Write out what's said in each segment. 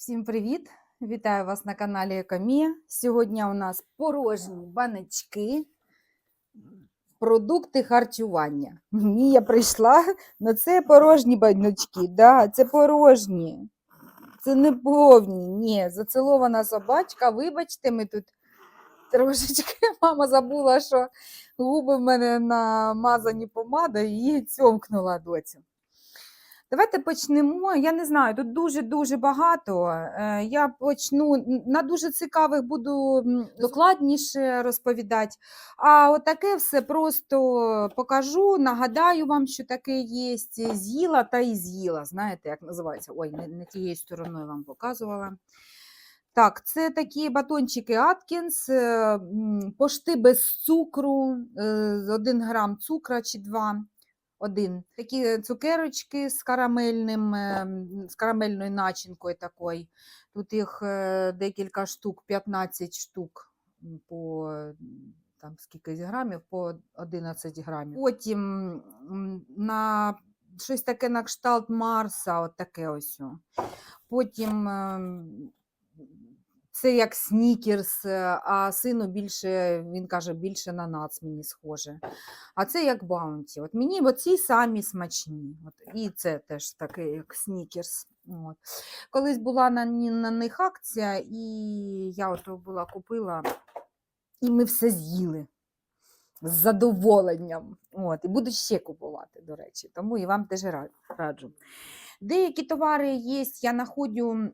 Всім привіт! Вітаю вас на каналі Екомія. Сьогодні у нас порожні баночки, продукти харчування. Мія прийшла, на це порожні баночки. Да, це порожні. Це не повні. Ні, зацілована собачка. Вибачте, ми тут трошечки мама забула, що губи в мене намазані помадою і цьомкнула доцю. Давайте почнемо. Я не знаю, тут дуже-дуже багато. Е, Я почну на дуже цікавих буду докладніше розповідати. А отаке все просто покажу, нагадаю вам, що таке є. З'їла та і з'їла. Знаєте, як називається? Ой, не, не тією стороною вам показувала. Так, це такі батончики Аткінс, е, пошти без цукру, е, 1 грам цукра чи 2. Один. Такі цукерочки з карамельним, е, з карамельною начинкою такою. Тут їх е, декілька штук, 15 штук по там скільки грамів, по 11 грамів. Потім на щось таке на кшталт Марса, от таке ось. Потім ем, це як снікерс, е, а сину більше, він каже, більше на нац мені схоже. А це як баунті. От мені оці самі смачні. От, і це теж таке, як снікерс. От. Колись була на, на них акція, і я ото була купила, і ми все з'їли. З задоволенням. От, і буду ще купувати, до речі, тому і вам теж раджу. Деякі товари є, я знаходжу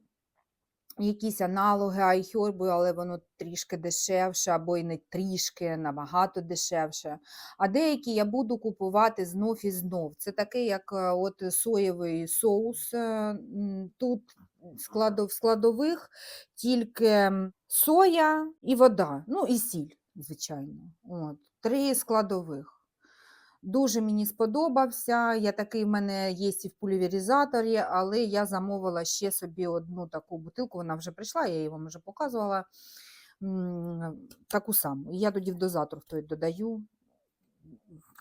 якісь аналоги айхербу, але воно трішки дешевше, або й не трішки, набагато дешевше. А деякі я буду купувати знов і знов. Це таке, як е, от соєвий соус. е, Тут в складових тільки соя і вода, ну і сіль, звичайно. От, три складових. Дуже мені сподобався. Я такий в мене є і в пульверізаторі, але я замовила ще собі одну таку бутилку. Вона вже прийшла, я її вам вже показувала. Таку саму. І я тоді в дозатор той додаю.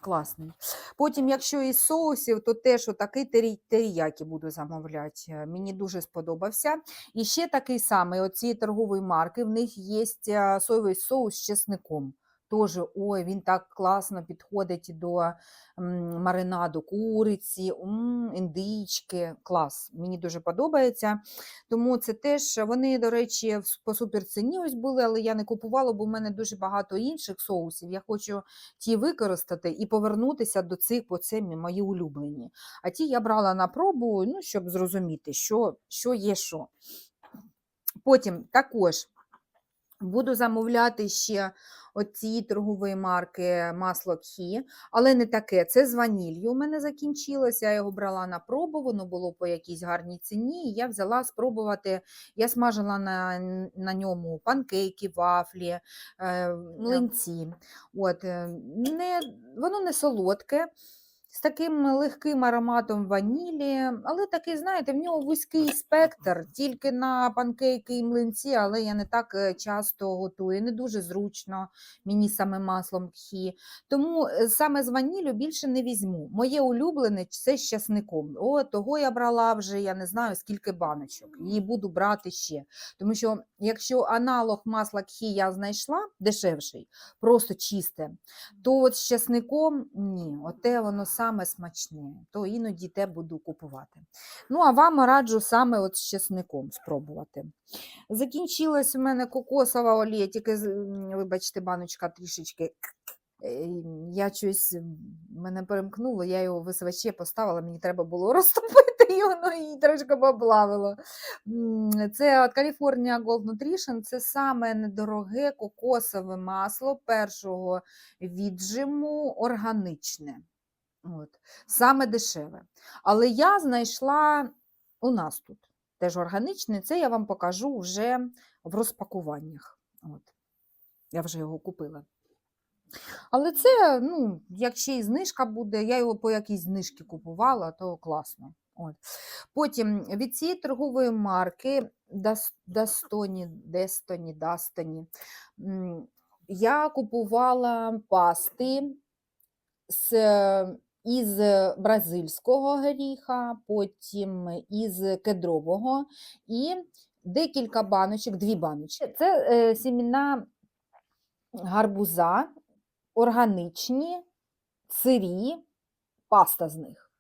Класний. Потім, якщо із соусів, то теж отакий тері- теріякі буду замовляти. Е, Мені дуже сподобався. І ще такий самий, оці торгової марки, в них є е, соєвий соус з чесником. Тоже, ой, він так класно підходить до маринаду куриці, індички. Клас. Мені дуже подобається. Тому це теж вони, до речі, по суперціні ось були, але я не купувала, бо в мене дуже багато інших соусів. Я хочу ті використати і повернутися до цих, бо це мої улюблені. А ті я брала на пробу, ну, щоб зрозуміти, що, що є що. Потім також буду замовляти ще оці торгової марки масло Кхі, але не таке. Це з ваніллю у мене закінчилося. Я його брала на пробу, воно було по якійсь гарній ціні. І я взяла спробувати. Я смажила на, на ньому панкейки, вафлі, е, млинці. От, е, не, воно не солодке. З таким легким ароматом ванілі, але такий, знаєте, в нього вузький спектр, тільки на панкейки і млинці, але я не так е, часто готую, не дуже зручно мені саме маслом кхі. Тому е, саме з ваніллю більше не візьму. Моє улюблене це з часником. О, того я брала вже, я не знаю, скільки баночок. І буду брати ще. Тому що якщо аналог масла кхі я знайшла дешевший, просто чисте, то от з часником ні, оте воно саме смачне, то іноді те буду купувати. Ну, а вам раджу саме от з часником спробувати. Закінчилась у мене кокосова олія, тільки, вибачте, баночка трішечки. е, Я щось мене перемкнуло, я його в поставила, мені треба було розтопити, і воно її трошки поплавило. Це от California Gold Nutrition, це саме недороге кокосове масло першого віджиму органічне. От. Саме дешеве. Але я знайшла у нас тут теж органічне, це я вам покажу вже в розпакуваннях. От. Я вже його купила. Але це, ну, як ще й знижка буде, я його по якійсь знижці купувала, то класно. От. Потім від цієї торгової марки Дастоні, Дестоні, Дастоні, я купувала пасти з, із бразильського горіха, потім із кедрового і декілька баночок, дві баночки. Це е, сіміна гарбуза, органічні, сирі, паста з них.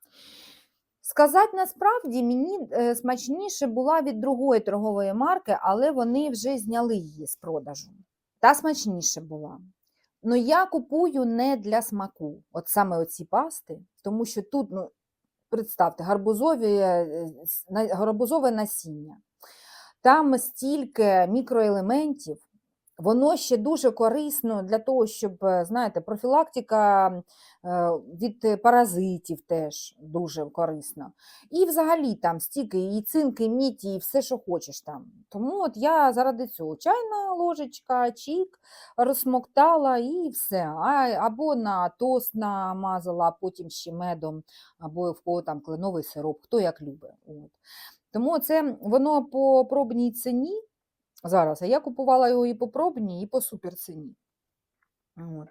Сказати насправді, мені е, смачніше була від другої торгової марки, але вони вже зняли її з продажу. Та смачніше була. Ну я купую не для смаку, от саме оці пасти, тому що тут, ну, представте, гарбузові, е, на- гарбузове насіння. Там стільки мікроелементів, воно ще дуже корисно для того, щоб, е, знаєте, профілактика е, від паразитів теж дуже корисна. І взагалі там стільки і цинк, і мідь, і все, що хочеш там. Тому от я заради цього чайна ложечка, чік, розсмоктала і все. Або на тост намазала, а потім ще медом, або в кого там кленовий сироп, хто як любить. От. Тому це воно по пробній ціні зараз. А я купувала його і по пробній, і по суперціні. От.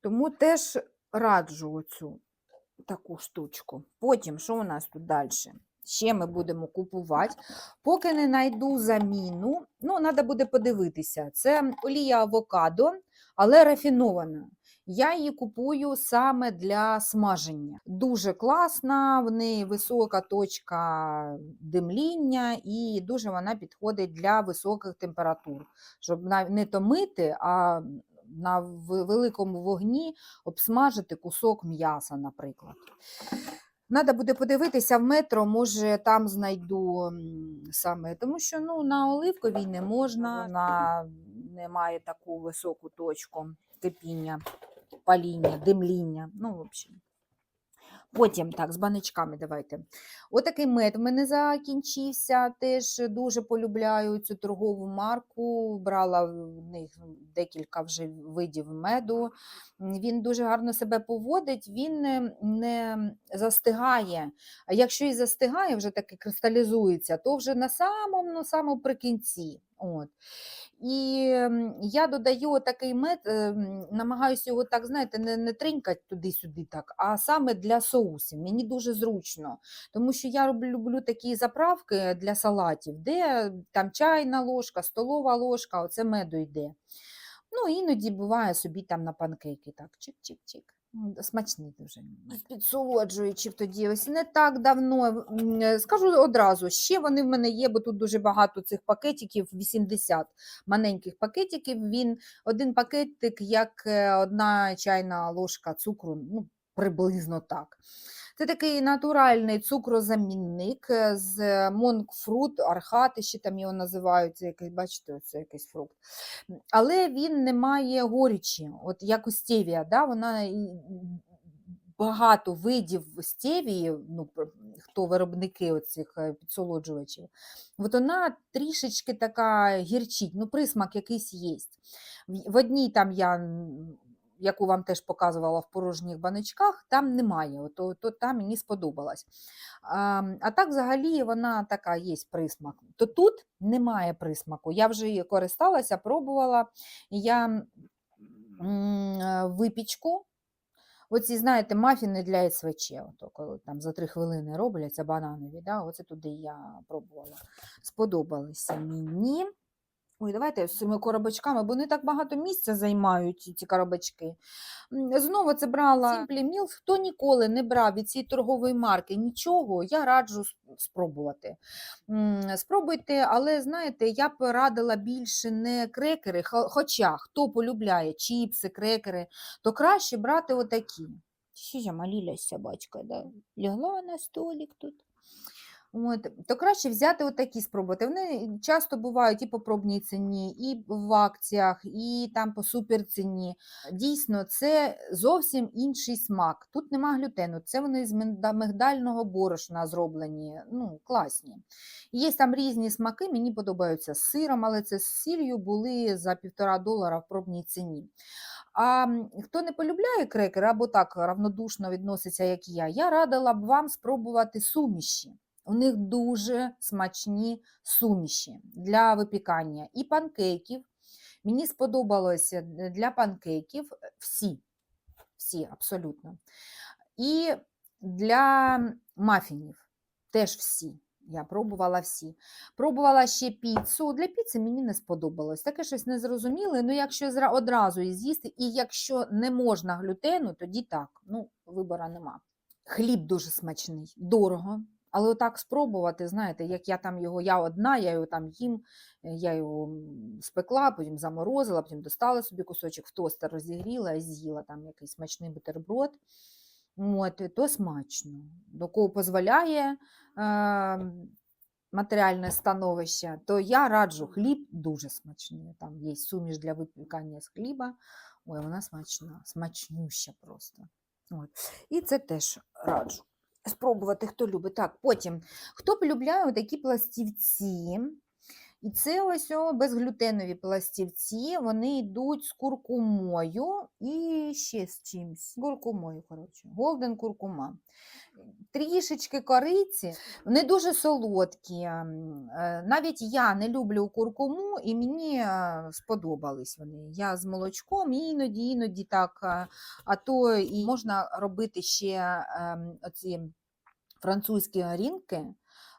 Тому теж раджу оцю таку штучку. Потім, що у нас тут далі? Ще ми будемо купувати. Поки не знайду заміну, ну, треба буде подивитися. Це олія авокадо, але рафінована. Я її купую саме для смаження. Дуже класна, в неї висока точка димління і дуже вона підходить для високих температур, щоб не томити, а на великому вогні обсмажити кусок м'яса, наприклад. Надо буде подивитися в метро, може там знайду саме, тому що ну, на оливковій не можна, вона не має таку високу точку кипіння, паління, димління. Ну, в общем. Потім так, з баночками давайте. Отакий мед в мене закінчився. Теж дуже полюбляю цю торгову марку. Брала в них декілька вже видів меду. Він дуже гарно себе поводить, він не, застигає. А якщо і застигає, вже таки кристалізується, то вже на самому, на самому прикінці. От. І я додаю такий мед, ем, намагаюся його так, знаєте, не, не тринькати туди-сюди, так, а саме для соусів. Мені дуже зручно, тому що я люблю такі заправки для салатів, де там чайна ложка, столова ложка, оце меду йде. Ну, іноді буває собі там на панкейки, так, чик-чик-чик. М, Смачний дуже. Підсолоджуючи тоді, ось не так давно. е, Скажу одразу, ще вони в мене є, бо тут дуже багато цих пакетиків, 80 маленьких пакетиків. Він один пакетик, як е, одна чайна ложка цукру, ну, приблизно так. Це такий натуральний цукрозамінник е, з монкфрут, архати, ще там його називають, це якийсь, бачите, це якийсь фрукт. Але він не має горічі, от як у стевія, да? вона багато видів стевії, ну, хто виробники оцих е, підсолоджувачів, от вона трішечки така гірчить, ну присмак якийсь є. В одній там я, яку вам теж показувала в порожніх баночках, там немає, то, то там мені сподобалось. А, а так взагалі вона така є присмак. То тут немає присмаку. Я вже її користалася, пробувала. Я е, випічку. Оці, знаєте, мафіни для СВЧ, ото, коли там за три хвилини робляться бананові, да, оце туди я пробувала. Сподобалися мені. Ой, давайте з цими коробочками, бо не так багато місця займають ці- коробочки. Знову це брала Simply Mills. Хто ніколи не брав від цієї торгової марки нічого, я раджу спробувати. Спробуйте, але знаєте, я б радила більше не крекери, хоча хто полюбляє чіпси, крекери, то краще брати отакі. Що я молилась собачка, да? лягла на столик тут. От, то краще взяти отакі спробувати. Вони часто бувають і по пробній ціні, і в акціях, і там по суперціні. Дійсно, це зовсім інший смак. Тут нема глютену, це вони з мигдального борошна зроблені. Ну, класні. Є там різні смаки, мені подобаються з сиром, але це з сіллю були за півтора долара в пробній ціні. А хто не полюбляє крекери або так равнодушно відноситься, як я, я радила б вам спробувати суміші. У них дуже смачні суміші для випікання і панкейків. Мені сподобалося для панкейків е, всі, всі абсолютно. І для мафінів теж всі. Я пробувала всі. Пробувала ще піцу. Для піци мені не сподобалось. Таке щось незрозуміле. Ну, якщо одразу її з'їсти, і якщо не можна глютену, тоді так. Ну, вибора нема. Хліб дуже смачний, дорого. Але отак спробувати, знаєте, як я там його, я одна, я його там їм, е, я його спекла, потім заморозила, потім достала собі кусочок в тостер, розігріла і з'їла там якийсь смачний бутерброд. От, то смачно. До кого дозволяє е, матеріальне становище, то я раджу хліб дуже смачний. Там є суміш для випікання з хліба. Ой, вона смачна, смачнюща просто. От. І це теж раджу. Спробувати, хто любить. Так, потім, хто полюбляє такі пластівці, і це ось о, безглютенові пластівці, вони йдуть з куркумою і ще з чимсь. Куркумою, коротше, голден куркума. Трішечки кориці, вони дуже солодкі. е, Навіть я не люблю куркуму, і мені е, сподобались вони. Я з молочком іноді, іноді так, е, а то і можна робити ще ем, оці французькі горінки,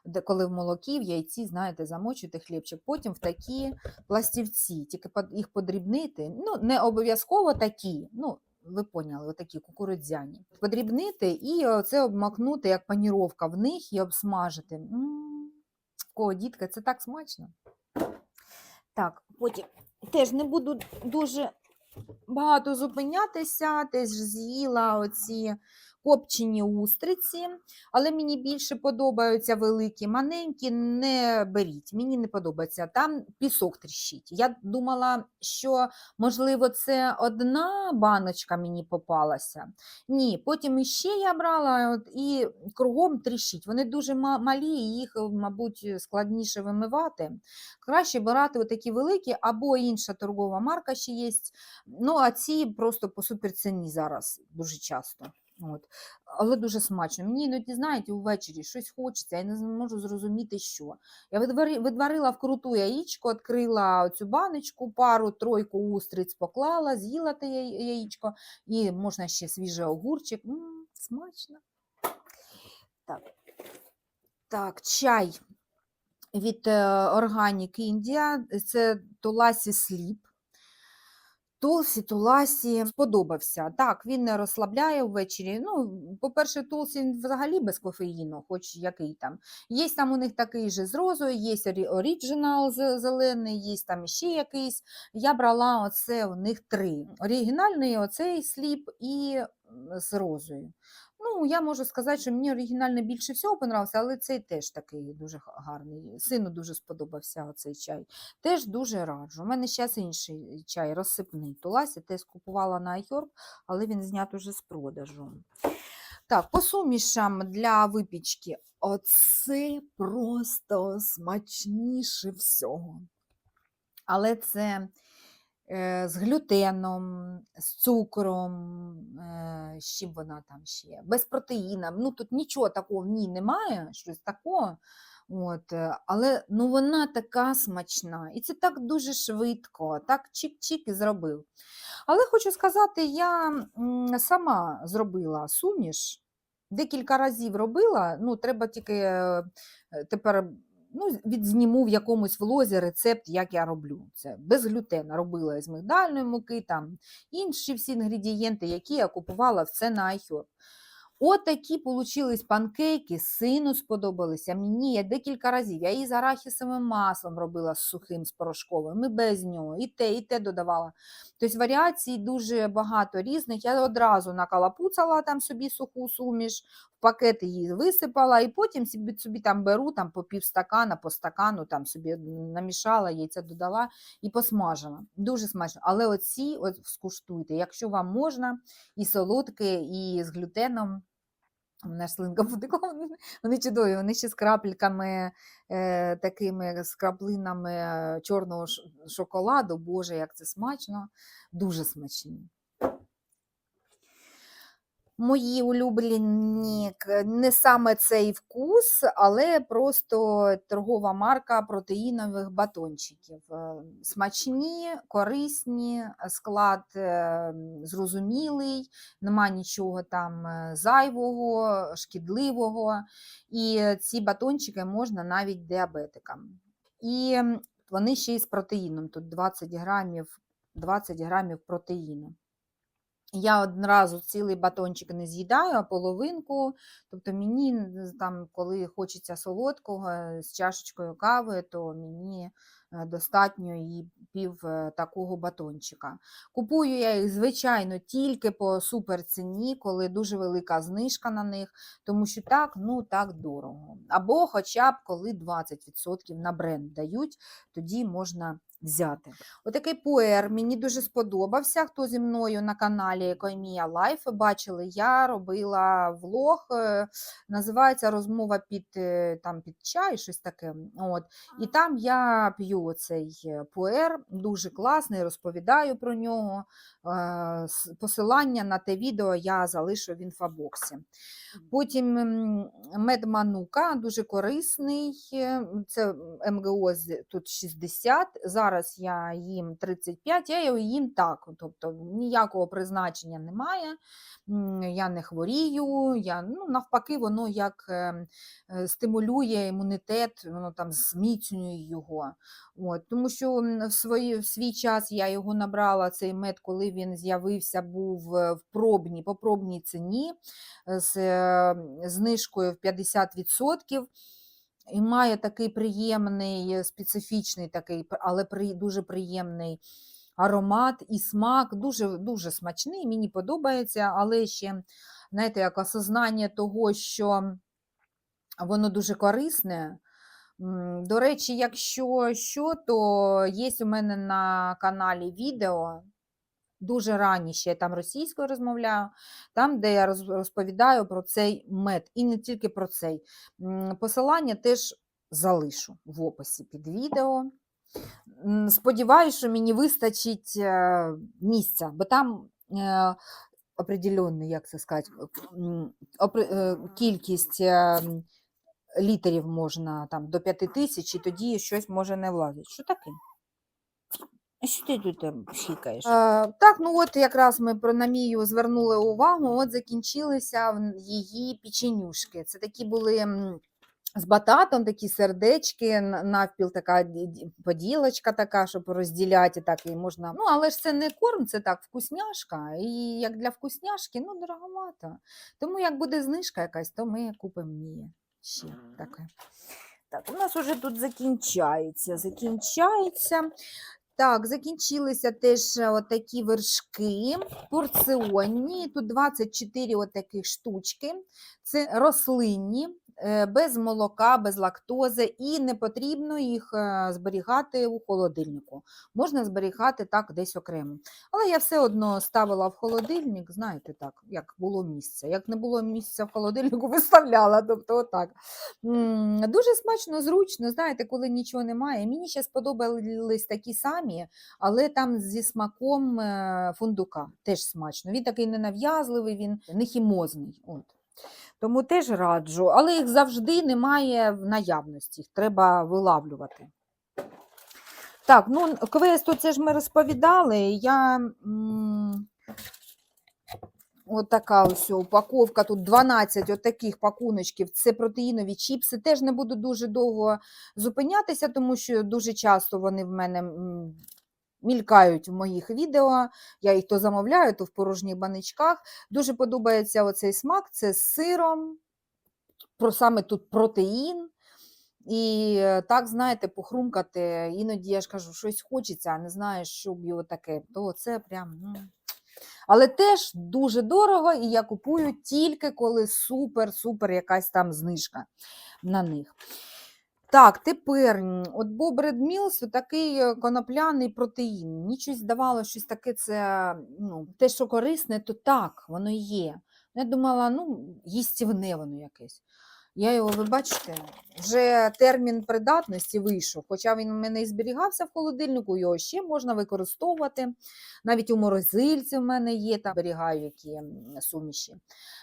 де коли в молокі, в яйці, знаєте, замочуєте хлібчик, потім в такі пластівці, тільки їх подрібнити. Ну, не обов'язково такі, ну, ви поняли, отакі кукурудзяні. Подрібнити і це обмакнути як паніровка в них і обсмажити. М, В кого дітка, це так смачно. Так, потім теж не буду дуже багато зупинятися, теж з'їла оці копчені устриці, але мені більше подобаються великі, маленькі не беріть, мені не подобається. Там пісок тріщить. Я думала, що можливо це одна баночка мені попалася. Ні, потім іще я брала от, і кругом тріщить. Вони дуже малі, їх, мабуть, складніше вимивати. Краще брати такі великі, або інша торгова марка ще є. Ну, а ці просто по суперціні зараз дуже часто. От. Але дуже смачно. Мені іноді, знаєте, увечері щось хочеться, я не можу зрозуміти, що. Я видвари- видварила вкруту яєчко, відкрила цю баночку, пару, тройку устриць поклала, з'їла те яєчко, і можна ще свіжий огурчик. М, смачно. Так. так, чай від Organic India, це Туласі Сліп. Тулсі, Туласі сподобався. Так, він не розслабляє ввечері. Ну, по-перше, Тулсі він взагалі без кофеїну, хоч який там. Є там у них такий же з розою, є орі- оріджинал зелений, є там ще якийсь. Я брала оце у них три. Оригінальний оцей сліп і з розою. Ну, я можу сказати, що мені оригінальний більше всього понравився, але цей теж такий дуже гарний. Сину дуже сподобався оцей чай. Теж дуже раджу. У мене зараз інший чай розсипний. Туласі теж купувала на iHerb, але він знят уже з продажу. Так, по сумішам для випічки. Оце просто смачніше всього. Але це з глютеном, з цукром, е, з чим вона там ще, без протеїна. Ну, тут нічого такого в ній немає, щось такого. От, е, але ну, вона така смачна. І це так дуже швидко, так чик-чик і зробив. Але хочу сказати, я сама зробила суміш, декілька разів робила, ну, треба тільки е, е, тепер ну, відзніму в якомусь влозі рецепт, як я роблю. Це без глютена робила із мигдальної муки, там інші всі інгредієнти, які я купувала все на iHerb. Отакі получились панкейки, сину сподобалися. Мені я декілька разів. Я її з арахісовим маслом робила з сухим, з порошковим, і без нього, і те, і те додавала. Тобто варіацій дуже багато різних. Я одразу накалапуцала там собі суху суміш, пакет її висипала, і потім собі, собі там беру там, по пів стакана, по стакану там собі намішала, яйця додала і посмажила. Дуже смачно. Але оці от скуштуйте, якщо вам можна, і солодке, і з глютеном. Ж слинка потекла, вони- вони чудові, вони ще з крапельками, е, такими з краплинами е, чорного шоколаду. Боже, як це смачно, дуже смачні. Мої улюблені не саме цей вкус, але просто торгова марка протеїнових батончиків. Е, Смачні, корисні, склад е, зрозумілий, нема нічого там е, зайвого, шкідливого. І ці батончики можна навіть діабетикам. І вони ще й з протеїном. Тут 20 грамів, 20 грамів протеїну. Я одразу цілий батончик не з'їдаю, а половинку. Тобто мені там, коли хочеться солодкого е, з чашечкою кави, то мені е, достатньо і пів е, такого батончика. Купую я їх, звичайно, тільки по суперціні, коли дуже велика знижка на них, тому що так, ну так дорого. Або хоча б коли 20% на бренд дають, тоді можна взяти. Отакий пуер мені дуже сподобався. Хто зі мною на каналі Екоемія Лайф бачили, я робила влог, е, називається Розмова під, е, там, під чай, щось таке. От. І там я п'ю цей е, пуер, дуже класний, розповідаю про нього. Посилання на те відео я залишу в інфобоксі. Потім м, мед манука дуже корисний. Це МГО тут 60. Зараз я їм 35, я його їм так. Тобто ніякого призначення немає. Я не хворію. Я, ну, навпаки, воно як е, е, стимулює імунітет, воно там зміцнює його. От, тому що в, свої, в свій час я його набрала, цей мед, коли він з'явився, був е, в пробній, по пробній ціні з е, знижкою в 50%. І має такий приємний, е, специфічний такий, але при, дуже приємний аромат і смак. Дуже, дуже смачний, мені подобається, але ще, знаєте, як осознання того, що воно дуже корисне. До речі, якщо що, то є у мене на каналі відео, дуже ранні ще я там російською розмовляю, там, де я розповідаю про цей мед. І не тільки про цей. Посилання теж залишу в описі під відео. М, Сподіваюсь, що мені вистачить е, місця, бо там е, определенний, як це сказати, е, кількість літерів можна там до 5 тисяч, і тоді щось може не влазить. Що таке? А що ти тут там? Е, так, ну от якраз ми про Намію звернули увагу, от закінчилися її печенюшки. Це такі були з бататом, такі сердечки, навпіл така ді- ді- поділочка така, щоб розділяти, так і можна. Ну, але ж це не корм, це так вкусняшка. І як для вкусняшки, ну, дороговато. Тому як буде знижка якась, то ми купимо Мії ще таке. Так, у нас уже тут закінчається, закінчається. Так, закінчилися теж е, отакі вершки порціонні. Тут 24 отаких штучки. Це рослинні, без молока, без лактози, і не потрібно їх е, зберігати у холодильнику. Можна зберігати так десь окремо. Але я все одно ставила в холодильник, знаєте, так, як було місце. Як не було місця в холодильнику, виставляла. Тобто отак. Дуже смачно, зручно, знаєте, коли нічого немає. Мені ще сподобались такі самі, але там зі смаком е, фундука. Теж смачно. Він такий ненав'язливий, він не хімозний. От. Тому теж раджу, але їх завжди немає в наявності, їх треба вилавлювати. Так, ну квесту це ж ми розповідали. Я от така ось упаковка, тут 12 от таких пакуночків. Це протеїнові чіпси. Теж не буду дуже довго зупинятися, тому що дуже часто вони в мене мількають в моїх відео. Я їх то замовляю, то в порожніх баничках. Дуже подобається оцей смак, це з сиром, про саме тут протеїн. І е, так, знаєте, похрумкати. Іноді я ж кажу, щось хочеться, а не знаєш, що б його таке. То це прям. Ну. Але теж дуже дорого, і я купую тільки коли супер-супер якась там знижка на них. Так, тепер от Бобред Мілс такий е, конопляний протеїн. Мені щось здавало, щось таке це ну, те, що корисне, то так, воно є. Я думала, ну, їстівне воно якесь. Я його, ви бачите, вже термін придатності вийшов, хоча він у мене і зберігався в холодильнику, його ще можна використовувати. Навіть у морозильці в мене є, там зберігаю які суміші,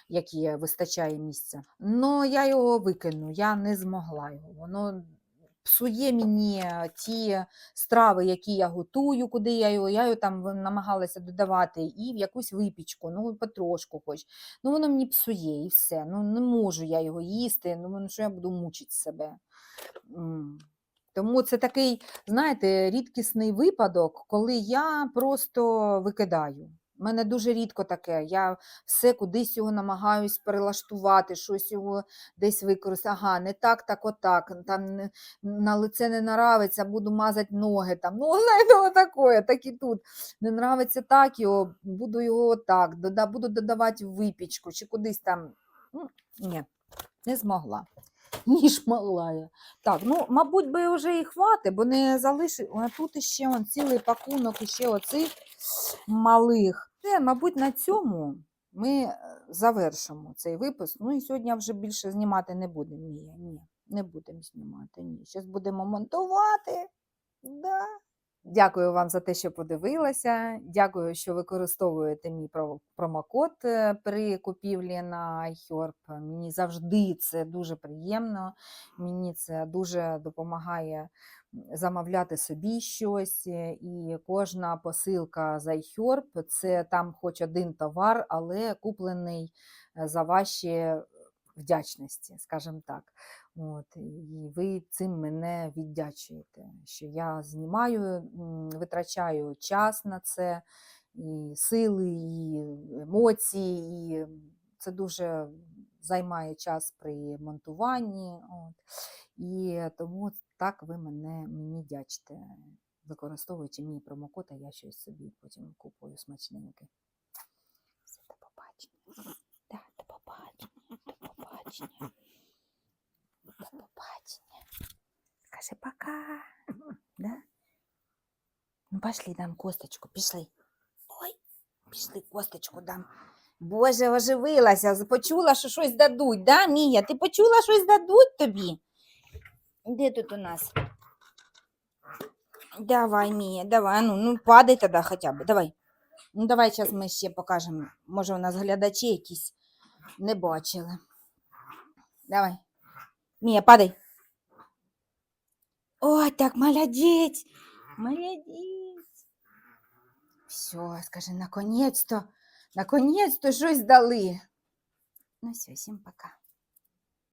які вистачає місця. Ну, я його викину, я не змогла його. Воно псує мені ті страви, які я готую, куди я його, я його там намагалася додавати і в якусь випічку, ну потрошку хоч. Ну воно мені псує і все. Ну не можу я його їсти, ну ну, що я буду мучити себе. Тому це такий, знаєте, рідкісний випадок, коли я просто викидаю. У мене дуже рідко таке. Я все кудись його намагаюсь перелаштувати, щось його десь використати. Ага, не так, так, отак. Там на лице не нравиться, буду мазати ноги. Там. Ну, знаєте, отакое, так і тут. Не нравиться так його, буду його отак, дода, буду додавати випічку чи кудись там. Ні, не змогла. Ніж могла я. Так, ну, мабуть, би вже і хватить, бо не залишив. Тут іще он, цілий пакунок іще оцих малих. Це, мабуть, на цьому ми е, завершимо цей випуск. Ну і сьогодні вже більше знімати не будемо. Ні, ні, не будемо знімати. Ні. Зараз будемо монтувати. Да. Дякую вам за те, що подивилися. Дякую, що використовуєте мій про- промокод е, при купівлі на iHerb. Мені завжди це дуже приємно. Мені це дуже допомагає замовляти собі щось. е, І кожна посилка з iHerb – це там хоч один товар, але куплений е, за ваші вдячності, скажімо так. От, і ви цим мене віддячуєте, що я знімаю, витрачаю час на це, і сили, і емоції, і це дуже займає час при монтуванні. От. І тому так ви мене мені дячите, використовуючи мій промокод, а я щось собі потім купую смачненьке. Все, до побачення. Да, до побачення, до побачення. До побачення. Скажи пока. Да? Ну, пошли дам косточку, пішли. Ой, пішли косточку дам. Боже, оживилася, почула, що щось дадуть, да, Мія? Ти почула, щось дадуть тобі? Де тут у нас? Давай, Мія, давай, ну, ну падай тоді хоча б, давай. Ну, давай зараз ми ще покажемо. Може, у нас глядачі якісь не бачили. Давай. Мія, падай. Ой, так, молодець. Молодець. Все, скажи, наконець-то, наконець-то щось дали. Ну все, всім пока.